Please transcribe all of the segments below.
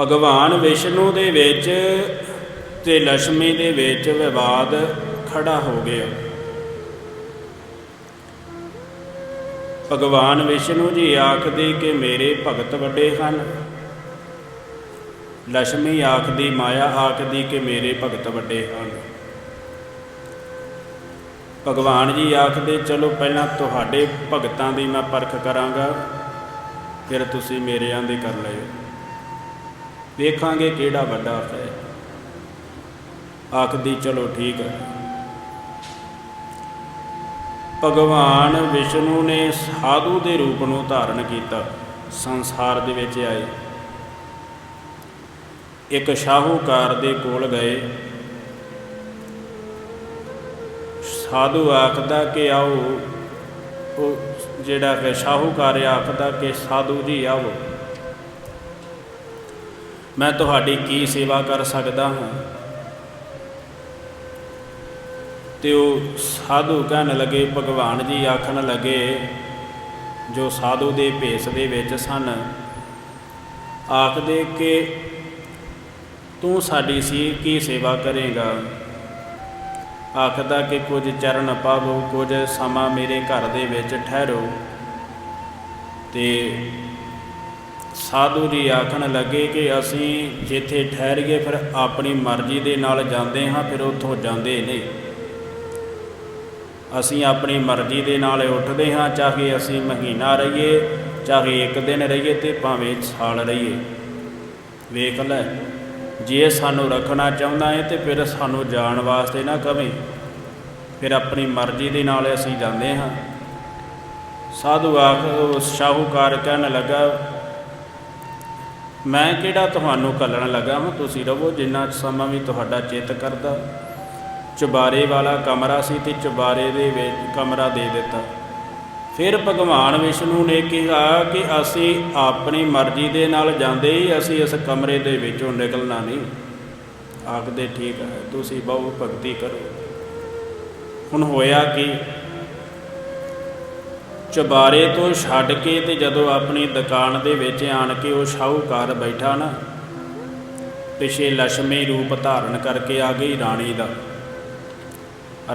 ਭਗਵਾਨ ਵਿਸ਼ਨੂੰ ਦੇ ਵਿੱਚ ਤੇ ਲక్ష్ਮੀ ਦੇ ਵਿੱਚ ਵਿਵਾਦ ਖੜਾ ਹੋ ਗਿਆ। ਭਗਵਾਨ ਵਿਸ਼ਨੂੰ ਜੀ ਆਖਦੇ ਕਿ ਮੇਰੇ ਭਗਤ ਵੱਡੇ ਹਨ। ਲక్ష్ਮੀ ਆਖਦੀ, ਮਾਇਆ ਆਖਦੀ ਕਿ ਮੇਰੇ ਭਗਤ ਵੱਡੇ ਹਨ। ਭਗਵਾਨ ਜੀ ਆਖਦੇ, ਚਲੋ ਪਹਿਲਾਂ ਤੁਹਾਡੇ ਭਗਤਾਂ ਦੀ ਮੈਂ ਪਰਖ ਕਰਾਂਗਾ, ਫਿਰ ਤੁਸੀਂ ਮੇਰਿਆਂ ਦੀ ਕਰ ਲਿਓ। ਵੇਖਾਂਗੇ ਕਿਹੜਾ ਵੱਡਾ ਹੈ। ਆਖਦੀ, ਚਲੋ ਠੀਕ ਹੈ। ਭਗਵਾਨ ਵਿਸ਼ਨੂੰ ਨੇ ਸਾਧੂ ਦੇ ਰੂਪ ਨੂੰ ਧਾਰਨ ਕੀਤਾ। ਸੰਸਾਰ ਦੇ ਵਿੱਚ ਆਏ। ਇੱਕ ਸ਼ਾਹੂਕਾਰ ਦੇ ਕੋਲ ਗਏ। ਸਾਧੂ ਆਖਦਾ ਕਿ ਆਓ, ਉਹ ਜਿਹੜਾ ਕਿ ਸ਼ਾਹੂਕਾਰ ਆਖਦਾ ਕਿ ਸਾਧੂ ਜੀ ਆਓ। ਮੈਂ ਤੁਹਾਡੀ ਕੀ ਸੇਵਾ ਕਰ ਸਕਦਾ ਹਾਂ? ਤੇ ਉਹ ਸਾਧੂ ਕਹਿਣ ਲੱਗੇ, ਭਗਵਾਨ ਜੀ ਆਖਣ ਲੱਗੇ, ਜੋ ਸਾਧੂ ਦੇ ਭੇਸ ਦੇ ਵਿੱਚ ਸਨ, ਆਖਦੇ ਕਿ ਤੂੰ ਸਾਡੀ ਸੀ, ਕੀ ਸੇਵਾ ਕਰੇਗਾ? ਆਖਦਾ ਕਿ ਕੁਝ ਚਰਨ ਪਾਵੋ, ਕੁਝ ਸਮਾਂ ਮੇਰੇ ਘਰ ਦੇ ਵਿੱਚ ਠਹਿਰੋ ਤੇ ਸਾਧੂ ਜੀ ਆਖਣ ਲੱਗੇ ਕਿ ਅਸੀਂ ਜਿੱਥੇ ਠਹਿਰੀਏ ਫਿਰ ਆਪਣੀ ਮਰਜ਼ੀ ਦੇ ਨਾਲ ਜਾਂਦੇ ਹਾਂ, ਫਿਰ ਉੱਥੋਂ ਜਾਂਦੇ ਨਹੀਂ। ਅਸੀਂ ਆਪਣੀ ਮਰਜ਼ੀ ਦੇ ਨਾਲ ਉੱਠਦੇ ਹਾਂ, ਚਾਹੇ ਅਸੀਂ ਮਹੀਨਾ ਰਹੀਏ, ਚਾਹੇ ਇੱਕ ਦਿਨ ਰਹੀਏ ਤੇ ਭਾਵੇਂ ਸਾਲ ਰਹੀਏ। ਵੇਖ ਲੈ, ਜੇ ਸਾਨੂੰ ਰੱਖਣਾ ਚਾਹੁੰਦਾ ਹੈ ਤੇ ਫਿਰ ਸਾਨੂੰ ਜਾਣ ਵਾਸਤੇ ਨਾ ਕਵੇਂ। ਫਿਰ ਆਪਣੀ ਮਰਜ਼ੀ ਦੇ ਨਾਲ ਅਸੀਂ ਜਾਂਦੇ ਹਾਂ। ਸਾਧੂ ਆਖ ਸ਼ਾਹੂਕਾਰ ਕਹਿਣ ਲੱਗਾ ਮੈਂ ਕਿਹੜਾ ਤੁਹਾਨੂੰ ਕੱਲਣ ਲੱਗਾ ਹਾਂ ਤੁਸੀਂ ਰਹੋ ਜਿੰਨਾ ਸਮਾਂ ਵੀ ਤੁਹਾਡਾ ਚਿੱਤ ਕਰਦਾ। ਚੁਬਾਰੇ ਵਾਲਾ ਕਮਰਾ ਸੀ ਤੇ ਚੁਬਾਰੇ ਦੇ ਵਿੱਚ ਕਮਰਾ ਦੇ ਦਿੱਤਾ। ਫਿਰ ਭਗਵਾਨ ਵਿਸ਼ਨੂੰ ਨੇ ਕਿਹਾ ਕਿ ਅਸੀਂ ਆਪਣੀ ਮਰਜ਼ੀ ਦੇ ਨਾਲ ਜਾਂਦੇ ਹੀ ਅਸੀਂ ਇਸ ਕਮਰੇ ਦੇ ਵਿੱਚੋਂ ਨਿਕਲਣਾ ਨਹੀਂ। ਆਖਦੇ, ਠੀਕ ਹੈ, ਤੁਸੀਂ ਬਹੁ ਭਗਤੀ ਕਰੋ। ਹੁਣ ਹੋਇਆ ਕਿ? ਚੁਬਾਰੇ ਤੋਂ ਛੱਡ ਕੇ ਤੇ ਜਦੋਂ ਆਪਣੀ ਦੁਕਾਨ ਦੇ ਵਿੱਚ ਆਣ ਕੇ ਉਹ ਸ਼ਾਹੂਕਾਰ ਬੈਠਾ ਨਾ, ਪਿਛੇ ਲక్ష్ਮੀ ਰੂਪ ਧਾਰਨ ਕਰਕੇ ਆ ਗਈ ਰਾਣੀ ਦਾ।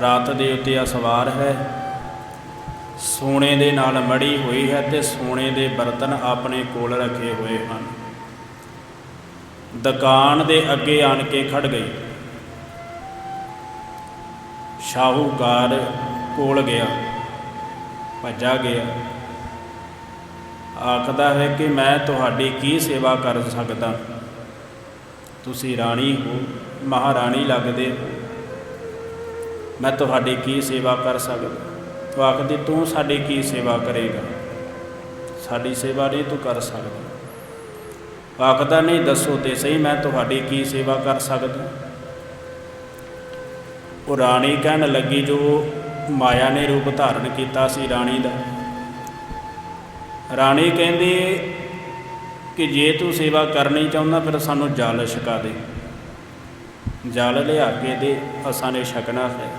ਰਾਤ ਦੇ ਉੱਤੇ ਆ ਸਵਾਰ ਹੈ। ਸੋਨੇ ਦੇ ਨਾਲ ਮੜੀ ਹੋਈ ਹੈ ਤੇ ਸੋਨੇ ਦੇ ਬਰਤਨ ਆਪਣੇ ਕੋਲ ਰੱਖੇ ਹੋਏ ਹਨ। ਦੁਕਾਨ ਦੇ ਅੱਗੇ ਆਣ ਕੇ ਖੜ ਗਈ। ਸ਼ਾਹੂਕਾਰ ਕੋਲ ਗਿਆ। ਭੱਜਾ ਗਿਆ। ਆਖਦਾ ਹੈ ਕਿ ਮੈਂ ਤੁਹਾਡੀ ਕੀ ਸੇਵਾ ਕਰ ਸਕਦਾ? ਤੁਸੀਂ ਰਾਣੀ ਹੋ, ਮਹਾਰਾਣੀ ਲੱਗਦੇ ਹੋ। ਮੈਂ ਤੁਹਾਡੀ ਕੀ ਸੇਵਾ ਕਰ ਸਕਦਾ? ਉਹ ਆਖਦੀ, ਤੂੰ ਸਾਡੀ ਕੀ ਸੇਵਾ ਕਰੇਗਾ? ਸਾਡੀ ਸੇਵਾ ਨਹੀਂ ਤੂੰ ਕਰ ਸਕਦਾ। ਆਖਦਾ, ਨਹੀਂ, ਦੱਸੋ ਤੇ ਸਹੀ ਮੈਂ ਤੁਹਾਡੀ ਕੀ ਸੇਵਾ ਕਰ ਸਕਦਾ? ਉਹ ਰਾਣੀ ਕਹਿਣ ਲੱਗੀ, ਜੋ ਮਾਇਆ ਨੇ ਰੂਪ ਧਾਰਨ ਕੀਤਾ ਸੀ ਰਾਣੀ ਦਾ। ਰਾਣੀ ਕਹਿੰਦੀ ਕਿ ਜੇ ਤੂੰ ਸੇਵਾ ਕਰਨੀ ਚਾਹੁੰਦਾ ਫਿਰ ਸਾਨੂੰ ਜਲ ਛਕਾ ਦੇ। ਜਲ ਲਿਆ ਕੇ ਦੇ, ਅਸਾਂ ਨੇ ਛਕਣਾ ਹੈ।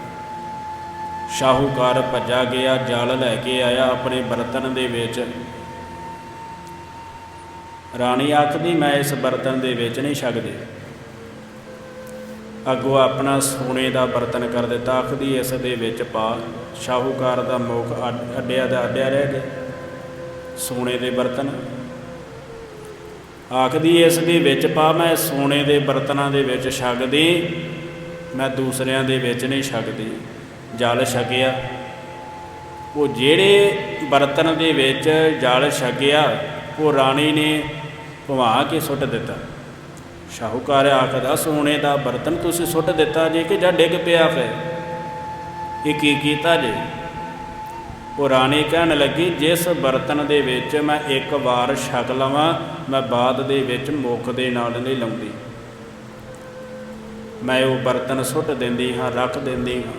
ਸ਼ਾਹੂਕਾਰ ਭੱਜਾ ਗਿਆ, ਜਲ ਲੈ ਕੇ ਆਇਆ ਆਪਣੇ ਬਰਤਨ ਦੇ ਵਿੱਚ। ਰਾਣੀ ਆਖਦੀ, ਮੈਂ ਇਸ ਬਰਤਨ ਦੇ ਵਿੱਚ ਨਹੀਂ ਛਕਦੀ। ਅੱਗੋਂ ਆਪਣਾ ਸੋਨੇ ਦਾ ਬਰਤਨ ਕਰ ਦਿੱਤਾ। ਆਖਦੀ, ਇਸ ਦੇ ਵਿੱਚ ਪਾ। ਸ਼ਾਹੂਕਾਰ ਦਾ ਮੁਖ ਅੱਡ- ਅੱਡਿਆ ਦਾ ਅੱਡਿਆ ਰਹਿ ਗਿਆ। ਸੋਨੇ ਦੇ ਬਰਤਨ। ਆਖਦੀ, ਇਸ ਦੇ ਵਿੱਚ ਪਾ। ਮੈਂ ਸੋਨੇ ਦੇ ਬਰਤਨਾਂ ਦੇ ਵਿੱਚ ਛਕਦੀ, ਮੈਂ ਦੂਸਰਿਆਂ ਦੇ ਵਿੱਚ ਨਹੀਂ ਛਕਦੀ। ਜਲ ਛਕਿਆ। ਉਹ ਜਿਹੜੇ ਬਰਤਨ ਦੇ ਵਿੱਚ ਜਲ ਛਕਿਆ, ਉਹ ਰਾਣੀ ਨੇ ਭਵਾ ਕੇ ਸੁੱਟ ਦਿੱਤਾ। ਸ਼ਾਹੂਕਾਰ ਆਖਦਾ, ਸੋਨੇ ਦਾ ਬਰਤਨ ਤੁਸੀਂ ਸੁੱਟ ਦਿੱਤਾ ਜੇ ਕਿ ਜਾਂ ਡਿੱਗ ਪਿਆ ਫਿਰ? ਇਹ ਕੀ ਕੀਤਾ ਜੇ? ਉਹ ਰਾਣੀ ਕਹਿਣ ਲੱਗੀ, ਜਿਸ ਬਰਤਨ ਦੇ ਵਿੱਚ ਮੈਂ ਇੱਕ ਵਾਰ ਛਕ ਲਵਾਂ, ਮੈਂ ਬਾਅਦ ਦੇ ਵਿੱਚ ਮੁੱਖ ਦੇ ਨਾਲ ਨਹੀਂ ਲਾਉਂਦੀ। ਮੈਂ ਉਹ ਬਰਤਨ ਸੁੱਟ ਦਿੰਦੀ ਹਾਂ, ਰੱਖ ਦਿੰਦੀ ਹਾਂ।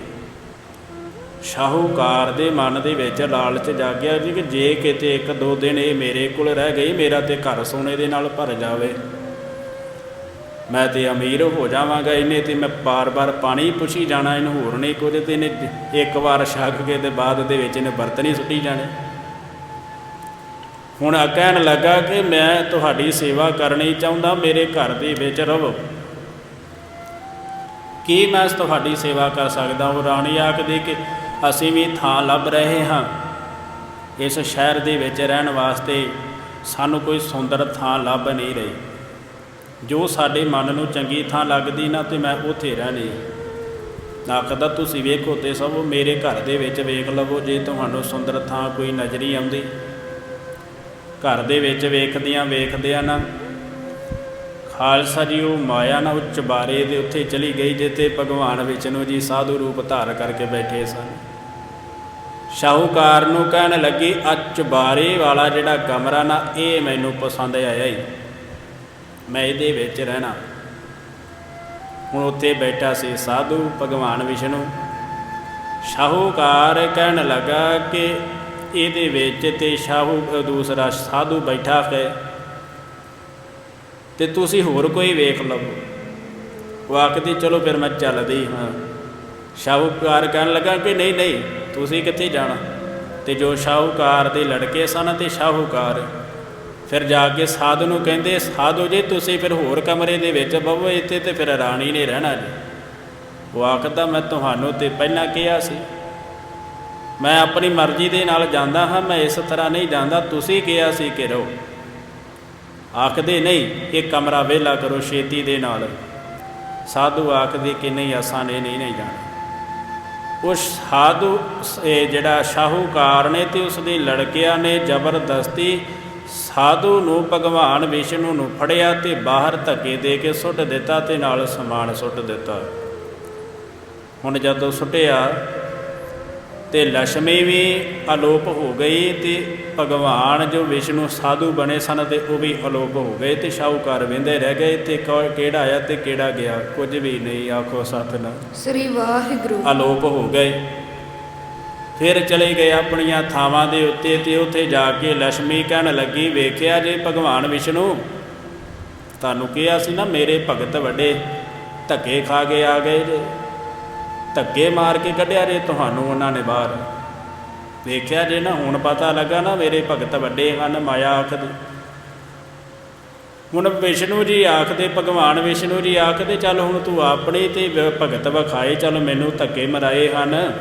ਸ਼ਾਹੂਕਾਰ ਦੇ ਮਨ ਦੇ ਵਿੱਚ ਲਾਲਚ ਜਾਗਿਆ ਜੀ ਕਿ ਜੇ ਕਿਤੇ ਇੱਕ ਦੋ ਦਿਨ ਇਹ ਮੇਰੇ ਕੋਲ ਰਹਿ ਗਈ, ਮੇਰਾ ਤੇ ਘਰ ਸੋਨੇ ਦੇ ਨਾਲ ਭਰ ਜਾਵੇ। ਮੈਂ ਤੇ ਅਮੀਰ ਹੋ ਜਾਵਾਂਗਾ, ਇਹਨੇ ਤੇ ਮੈਂ ਬਾਰ-ਬਾਰ ਪਾਣੀ ਪੁੱਛੀ ਜਾਣਾ, ਇਹਨੂੰ ਹੋਰ ਨਹੀਂ ਕੁਝ ਤੇ ਇਹਨੇ ਇੱਕ ਵਾਰ ਛਕ ਕੇ ਤੇ ਬਾਅਦ ਦੇ ਵਿੱਚ ਇਹਨੇ ਬਰਤਨ ਹੀ ਸੁੱਟੀ ਜਾਣੇ। ਹੁਣ ਆ ਕਹਿਣ ਲੱਗਾ ਕਿ ਮੈਂ ਤੁਹਾਡੀ ਸੇਵਾ ਕਰਨੀ ਚਾਹੁੰਦਾ, ਮੇਰੇ ਘਰ ਦੇ ਵਿੱਚ ਰਹੋ ਕੀ ਮੈਂ ਤੁਹਾਡੀ ਸੇਵਾ ਕਰ ਸਕਦਾ ਉਹ ਰਾਣੀ ਆਖਦੀ ਕਿ ਅਸੀਂ ਵੀ ਥਾਂ ਲੱਭ ਰਹੇ ਹਾਂ। ਇਸ ਸ਼ਹਿਰ ਦੇ ਵਿੱਚ ਰਹਿਣ ਵਾਸਤੇ ਸਾਨੂੰ ਕੋਈ ਸੁੰਦਰ ਥਾਂ ਲੱਭ ਨਹੀਂ ਰਹੀ। ਜੋ ਸਾਡੇ ਮਨ ਨੂੰ ਚੰਗੀ ਥਾਂ ਲੱਗਦੀ ਨਾ ਤੇ ਮੈਂ ਉੱਥੇ ਰਹਿਣੀ। ਆਖਦਾ, ਤੁਸੀਂ ਵੇਖੋ ਤੇ ਸਭ, ਮੇਰੇ ਘਰ ਦੇ ਵਿੱਚ ਵੇਖ ਲਵੋ, ਜੇ ਤੁਹਾਨੂੰ ਸੁੰਦਰ ਥਾਂ ਕੋਈ ਨਜ਼ਰੀ ਆਉਂਦੀ। ਘਰ ਦੇ ਵਿੱਚ ਵੇਖਦਿਆਂ ਵੇਖਦਿਆਂ ਨਾ ਖਾਲਸਾ ਜੀ, ਉਹ ਮਾਇਆ ਨਾ ਉਹ ਚਬਾਰੇ ਦੇ ਉੱਥੇ ਚਲੀ ਗਈ, ਜਿੱਥੇ ਭਗਵਾਨ ਵਿਸ਼ਨੂੰ ਜੀ ਸਾਧੂ ਰੂਪ ਧਾਰ ਕਰਕੇ ਬੈਠੇ ਸਨ। ਸ਼ਾਹੂਕਾਰ ਨੂੰ ਕਹਿਣ ਲੱਗੀ ਆ ਚਬਾਰੇ ਵਾਲਾ ਜਿਹੜਾ ਕਮਰਾ ਨਾ, ਇਹ ਮੈਨੂੰ ਪਸੰਦ ਆਇਆ ਹੀ ਮੈਂ ਇਹਦੇ ਵਿੱਚ ਰਹਿਣਾ। ਹੁਣ ਉੱਥੇ ਬੈਠਾ ਸੀ ਸਾਧੂ ਭਗਵਾਨ ਵਿਸ਼ਨੂੰ। ਸ਼ਾਹੂਕਾਰ ਕਹਿਣ ਲੱਗਾ ਕਿ ਇਹਦੇ ਵਿੱਚ ਤੇ ਸ਼ਾਹੂ ਦੂਸਰਾ ਸਾਧੂ ਬੈਠਾ ਹੈ। ਤੇ ਤੁਸੀਂ ਹੋਰ ਕੋਈ ਵੇਖ ਲਵੋ ਉਹ ਆਖਦੀ, ਚਲੋ ਫਿਰ ਮੈਂ ਚੱਲਦੀ ਹਾਂ। ਸ਼ਾਹੂਕਾਰ ਕਹਿਣ ਲੱਗਾ ਕਿ ਨਹੀਂ ਨਹੀਂ, ਤੁਸੀਂ ਕਿੱਥੇ ਜਾਣਾ? ਤੇ ਜੋ ਸ਼ਾਹੂਕਾਰ ਦੇ ਲੜਕੇ ਸਨ ਤੇ ਸ਼ਾਹੂਕਾਰ ਫਿਰ ਜਾ ਕੇ ਸਾਧੂ ਨੂੰ ਕਹਿੰਦੇ, ਸਾਧੂ ਜੀ, ਤੁਸੀਂ ਫਿਰ ਹੋਰ ਕਮਰੇ ਦੇ ਵਿੱਚ ਬਵੋ ਇੱਥੇ ਤੇ ਫਿਰ ਰਾਣੀ ਨੇ ਰਹਿਣਾ ਜੀ। ਉਹ ਆਖਦਾ, ਮੈਂ ਤੁਹਾਨੂੰ ਤੇ ਪਹਿਲਾਂ ਕਿਹਾ ਸੀ। ਮੈਂ ਆਪਣੀ ਮਰਜ਼ੀ ਦੇ ਨਾਲ ਜਾਂਦਾ ਹਾਂ, ਮੈਂ ਇਸ ਤਰ੍ਹਾਂ ਨਹੀਂ ਜਾਂਦਾ। ਤੁਸੀਂ ਕਿਹਾ ਸੀ ਕਿ ਰਹੋ। ਆਖਦੇ, ਨਹੀਂ, ਇਹ ਕਮਰਾ ਵਿਹਲਾ ਕਰੋ ਛੇਤੀ ਦੇ ਨਾਲ। ਸਾਧੂ ਆਖਦੇ ਕਿ, ਨਹੀਂ, ਅਸਾਂ ਨੇ ਨਹੀਂ ਨਹੀਂ ਜਾਣਾ। ਉਹ ਸਾਧੂ, ਇਹ ਜਿਹੜਾ ਸ਼ਾਹੂਕਾਰ ਨੇ ਤੇ ਉਸ ਦੇ ਲੜਕਿਆਂ ਨੇ ਜ਼ਬਰਦਸਤੀ ਸਾਧੂ ਨੂੰ ਭਗਵਾਨ ਵਿਸ਼ਨੂੰ ਨੂੰ ਫੜਿਆ ਤੇ ਬਾਹਰ ਧੱਕੇ ਦੇ ਕੇ ਸੁੱਟ ਦਿੱਤਾ ਤੇ ਨਾਲ ਸਮਾਨ ਸੁੱਟ ਦਿੱਤਾ। ਹੁਣ ਜਦੋਂ ਸੁੱਟਿਆ ਤੇ ਲక్ష్ਮੀ ਵੀ ਅਲੋਪ ਹੋ ਗਈ ਤੇ ਭਗਵਾਨ ਜੋ ਵਿਸ਼ਨੂੰ ਸਾਧੂ ਬਣੇ ਸਨ ਤੇ ਉਹ ਵੀ ਅਲੋਪ ਹੋ ਗਏ ਤੇ ਸ਼ਾਹੂਕਾਰ ਵਿੰਦੇ ਰਹਿ ਗਏ ਤੇ ਕਿਹੜਾ ਆਇਆ ਤੇ ਕਿਹੜਾ ਗਿਆ ਕੁਝ ਵੀ ਨਹੀਂ ਆਖੋ ਸਤਨਾਮ। ਸ੍ਰੀ ਵਾਹਿਗੁਰੂ। ਅਲੋਪ ਹੋ ਗਏ। ਫਿਰ ਚਲੇ ਗਏ ਆਪਣੀਆਂ ਥਾਵਾਂ ਦੇ ਉੱਤੇ ਤੇ ਉੱਥੇ ਜਾ ਕੇ ਲక్ష్ਮੀ ਕਹਿਣ ਲੱਗੀ, ਵੇਖਿਆ ਜੇ ਭਗਵਾਨ ਵਿਸ਼ਨੂੰ? ਤੁਹਾਨੂੰ ਕਿਹਾ ਸੀ ਨਾ, ਮੇਰੇ ਭਗਤ ਵੱਡੇ ਧੱਕੇ ਖਾ ਕੇ ਆ ਗਏ ਜੇ। ਧੱਕੇ ਮਾਰ ਕੇ ਕੱਢਿਆ ਜੇ ਤੁਹਾਨੂੰ ਉਹਨਾਂ ਨੇ ਬਾਹਰ। ਵੇਖਿਆ ਜੇ ਨਾ, ਹੁਣ ਪਤਾ ਲੱਗਾ ਨਾ, ਮੇਰੇ ਭਗਤ ਵੱਡੇ ਹਨ, ਮਾਇਆ ਆਖਦੇ। ਹੁਣ ਵਿਸ਼ਨੂੰ ਜੀ ਆਖਦੇ, ਭਗਵਾਨ ਵਿਸ਼ਨੂੰ ਜੀ ਆਖਦੇ, ਚੱਲ ਹੁਣ ਤੂੰ ਆਪਣੇ ਤੇ ਭਗਤ ਵਿਖਾਏ, ਚੱਲ ਮੈਨੂੰ ਧੱਕੇ ਮਰਾਏ ਹਨ।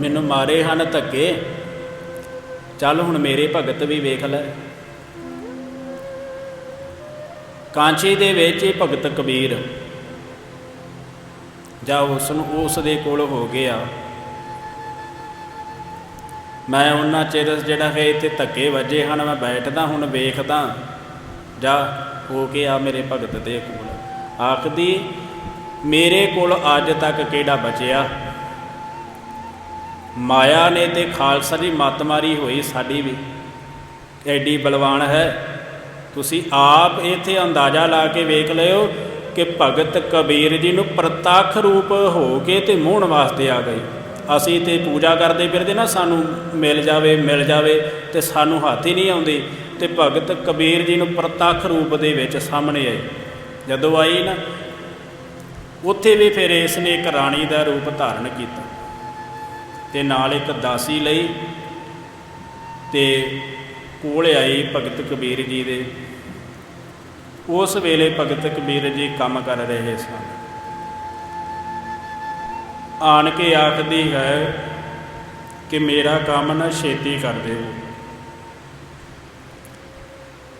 ਮੈਨੂੰ ਮਾਰੇ ਹਨ ਧੱਕੇ। ਚੱਲ ਹੁਣ ਮੇਰੇ ਭਗਤ ਵੀ ਵੇਖ ਲੈ। ਕਾਂਚੀ ਦੇ ਵਿੱਚ ਹੀ ਭਗਤ ਕਬੀਰ। ਜਾਂ ਉਸ ਨੂੰ, ਉਸ ਦੇ ਕੋਲ ਹੋ ਗਿਆ। ਮੈਂ ਉਹਨਾਂ ਚਿਰ ਜਿਹੜਾ ਹੈ ਇੱਥੇ ਧੱਕੇ ਵੱਜੇ ਹਨ, ਮੈਂ ਬੈਠਦਾ, ਹੁਣ ਵੇਖਦਾ। ਜਾ ਹੋ ਕੇ ਆ ਮੇਰੇ ਭਗਤ ਦੇ ਕੋਲ। ਆਖਦੀ, ਮੇਰੇ ਕੋਲ ਅੱਜ ਤੱਕ ਕਿਹੜਾ ਬਚਿਆ? ਮਾਇਆ ਨੇ ਤੇ ਖਾਲਸਾ ਦੀ ਮੱਤ ਮਾਰੀ ਹੋਈ ਸਾਡੀ ਵੀ। ਐਡੀ ਬਲਵਾਨ ਹੈ। ਤੁਸੀਂ ਆਪ ਇੱਥੇ ਅੰਦਾਜ਼ਾ ਲਾ ਕੇ ਵੇਖ ਲਿਓ ਕਿ ਭਗਤ ਕਬੀਰ ਜੀ ਨੂੰ ਪ੍ਰਤੱਖ ਰੂਪ ਹੋ ਕੇ ਤੇ ਮੋਹਣ ਵਾਸਤੇ ਆ ਗਏ। ਅਸੀਂ ਤੇ ਪੂਜਾ ਕਰਦੇ ਫਿਰਦੇ ਨਾ, ਸਾਨੂੰ ਮਿਲ ਜਾਵੇ ਮਿਲ ਜਾਵੇ ਤੇ ਸਾਨੂੰ ਹੱਥ ਹੀ ਨਹੀਂ ਆਉਂਦੀ ਤੇ ਭਗਤ ਕਬੀਰ ਜੀ ਨੂੰ ਪ੍ਰਤੱਖ ਰੂਪ ਦੇ ਵਿੱਚ ਸਾਹਮਣੇ ਆਏ। ਜਦੋਂ ਆਈ ਨਾ, ਉੱਥੇ ਵੀ ਫਿਰ ਇਸ ਨੇ ਇੱਕ ਰਾਣੀ ਦਾ ਰੂਪ ਧਾਰਨ ਕੀਤਾ। ਤੇ ਨਾਲ ਇੱਕ ਦਾਸੀ ਲਈ ਤੇ ਕੋਲ ਆਈ ਭਗਤ ਕਬੀਰ ਜੀ ਦੇ। ਉਸ ਵੇਲੇ ਭਗਤ ਕਬੀਰ ਜੀ ਕੰਮ ਕਰ ਰਹੇ ਸਨ। ਆਣ ਕੇ ਆਖਦੀ ਹੈ ਕਿ ਮੇਰਾ ਕੰਮ ਨਾ ਛੇਤੀ ਕਰ ਦਿਓ।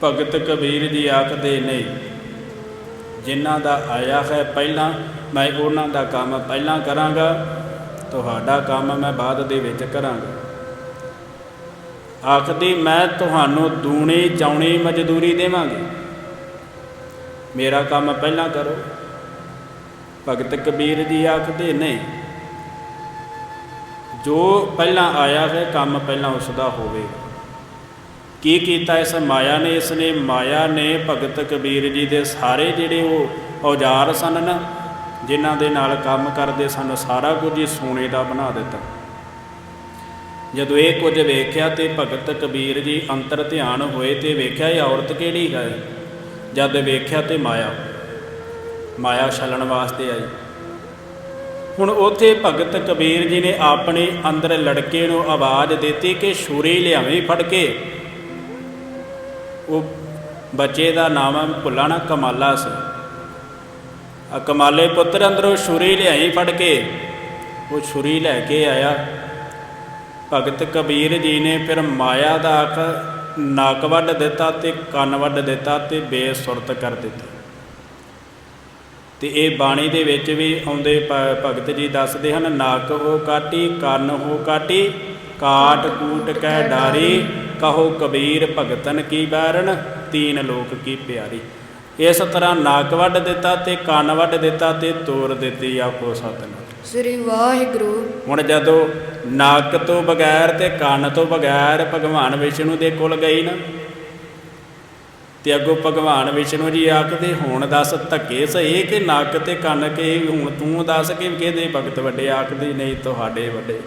ਭਗਤ ਕਬੀਰ ਜੀ ਆਖਦੇ ਨਹੀਂ। ਜਿਨ੍ਹਾਂ ਦਾ ਆਇਆ ਹੈ ਪਹਿਲਾਂ ਮੈਂ ਉਹਨਾਂ ਦਾ ਕੰਮ ਪਹਿਲਾਂ ਕਰਾਂਗਾ। ਤੁਹਾਡਾ ਕੰਮ ਮੈਂ ਬਾਅਦ ਦੇ ਵਿੱਚ ਕਰਾਂਗਾ। ਆਖਦੀ, ਮੈਂ ਤੁਹਾਨੂੰ ਦੂਣੀ, ਚੌਣੀ, ਮਜ਼ਦੂਰੀ ਦੇਵਾਂਗੀ। ਮੇਰਾ ਕੰਮ ਪਹਿਲਾਂ ਕਰੋ। ਭਗਤ ਕਬੀਰ ਜੀ ਆਖਦੇ, ਨਹੀਂ। ਜੋ ਪਹਿਲਾਂ ਆਇਆ ਹੈ, ਕੰਮ ਪਹਿਲਾਂ ਉਸ ਦਾ ਹੋਵੇਗਾ ਕੀ ਕੀਤਾ ਇਸ ਮਾਇਆ ਨੇ? ਇਸ ਨੇ ਮਾਇਆ ਨੇ ਭਗਤ ਕਬੀਰ ਜੀ ਦੇ ਸਾਰੇ ਜਿਹੜੇ ਉਹ ਔਜ਼ਾਰ ਸਨ ਨਾ ਜਿਨ੍ਹਾਂ ਦੇ ਨਾਲ ਕੰਮ ਕਰਦੇ ਸਨ, ਸਾਰਾ ਕੁਝ ਹੀ ਸੋਨੇ ਦਾ ਬਣਾ ਦਿੱਤਾ। ਜਦੋਂ ਇਹ ਕੁਝ ਵੇਖਿਆ ਤੇ ਭਗਤ ਕਬੀਰ ਜੀ ਅੰਤਰ ਧਿਆਨ ਹੋਏ ਤੇ ਵੇਖਿਆ, ਇਹ ਔਰਤ ਕਿਹੜੀ ਹੈ? ਜਦ ਵੇਖਿਆ ਤੇ ਮਾਇਆ ਮਾਇਆ ਛਲਣ ਵਾਸਤੇ ਆਈ। ਹੁਣ ਉੱਥੇ ਭਗਤ ਕਬੀਰ ਜੀ ਨੇ ਆਪਣੇ ਅੰਦਰ ਲੜਕੇ ਨੂੰ ਆਵਾਜ਼ ਦਿੱਤੀ ਕਿ ਛੁਰੀ ਲਿਆਵੇਂ ਫੜ ਕੇ। ਉਹ ਬੱਚੇ ਦਾ ਨਾਮ ਹੈ ਭੁੱਲਾ ਨਾ ਕਮਾਲਾ ਸੀ। ਕਮਾਲੇ ਪੁੱਤਰ ਅੰਦਰੋਂ ਛੁਰੀ ਲਿਆਈ ਫੜ ਕੇ। ਉਹ ਛੁਰੀ ਲੈ ਕੇ ਆਇਆ। ਭਗਤ ਕਬੀਰ ਜੀ ਨੇ ਫਿਰ ਮਾਇਆ ਦਾ ਅੱਖ ਨੱਕ ਵੱਢ ਦਿੱਤਾ ਤੇ ਕੰਨ ਵੱਢ ਦਿੱਤਾ ਤੇ ਬੇਸੁਰਤ ਕਰ ਦਿੱਤਾ। ਤੇ ਇਹ ਬਾਣੀ ਦੇ ਵਿੱਚ ਵੀ ਆਉਂਦੇ ਭ- ਭਗਤ ਜੀ ਦੱਸਦੇ ਹਨ, ਨੱਕ ਹੋ ਕਾਟੀ, ਕੰਨ ਹੋ ਕਾਟੀ, ਕਾਟ ਕੂਟ ਕਹਿ ਡਾਰੀ, ਕਹੋ ਕਬੀਰ ਭਗਤਨ ਕੀ ਬੈਰਣ ਤੀਨ ਲੋਕ ਕੀ ਪਿਆਰੀ। ਇਸ ਤਰ੍ਹਾਂ ਨੱਕ ਵੱਢ ਦਿੱਤਾ ਤੇ ਕੰਨ ਵੱਢ ਦਿੱਤਾ ਤੇ ਤੋਰ ਦਿੱਤੀ ਆਪੋ ਸਤਨਾਮ। ਸ੍ਰੀ ਵਾਹਿਗੁਰੂ। ਹੁਣ ਜਦੋਂ ਨੱਕ ਤੋਂ ਬਗੈਰ ਤੇ ਕੰਨ ਤੋਂ ਬਗੈਰ ਭਗਵਾਨ ਵਿਸ਼ਨੂੰ ਦੇ ਕੋਲ ਗਈ ਨਾ ਤੇ ਅੱਗੋਂ ਭਗਵਾਨ ਵਿਸ਼ਨੂੰ ਜੀ ਆਖਦੇ ਹੁਣ ਦੱਸ ਧੱਕੇ ਸਹੀ ਕਿ ਨੱਕ ਤੇ ਕੰਨ ਕੇ ਹੁਣ ਤੂੰ ਦੱਸ ਕਿ ਕਿਹਦੇ ਭਗਤ ਵੱਡੇ? ਆਖਦੇ ਨਹੀਂ ਤੁਹਾਡੇ ਵੱਡੇ।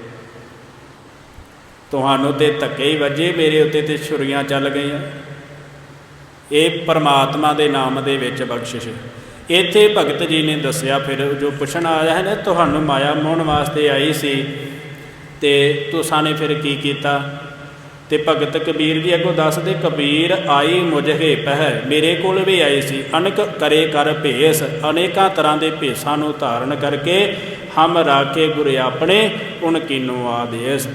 ਤੁਹਾਨੂੰ ਤੇ ਧੱਕੇ ਹੀ ਵੱਜੇ ਮੇਰੇ ਉੱਤੇ ਤੇ ਛੁਰੀਆਂ ਚੱਲ ਗਈਆਂ। ਇਹ ਪਰਮਾਤਮਾ ਦੇ ਨਾਮ ਦੇ ਵਿੱਚ ਬਖਸ਼ਿਸ਼। ਇੱਥੇ ਭਗਤ ਜੀ ਨੇ ਦੱਸਿਆ, ਫਿਰ ਜੋ ਪੁੱਛਣ ਆਇਆ ਹੈ ਨਾ, ਤੁਹਾਨੂੰ ਮਾਇਆ ਮੋਹਣ ਵਾਸਤੇ ਆਈ ਸੀ, ਤੇ ਤੁਸਾਂ ਨੇ ਫਿਰ ਕੀ ਕੀਤਾ? ਤੇ ਭਗਤ ਕਬੀਰ ਜੀ ਅੱਗੋਂ ਦੱਸਦੇ, ਕਬੀਰ ਆਈ ਮੁਝੇ ਪਹਿ, ਮੇਰੇ ਕੋਲ ਵੀ ਆਈ ਸੀ। ਅਨਕ ਕਰੇ ਕਰ ਭੇਸ, ਅਨੇਕਾਂ ਤਰ੍ਹਾਂ ਦੇ ਭੇਸਾਂ ਨੂੰ ਧਾਰਨ ਕਰਕੇ ਹਮ ਰਾਖੇ ਗੁਰ ਆਪਣੇ, ਉਨ ਕੀਨੋ ਆਦੇਸ।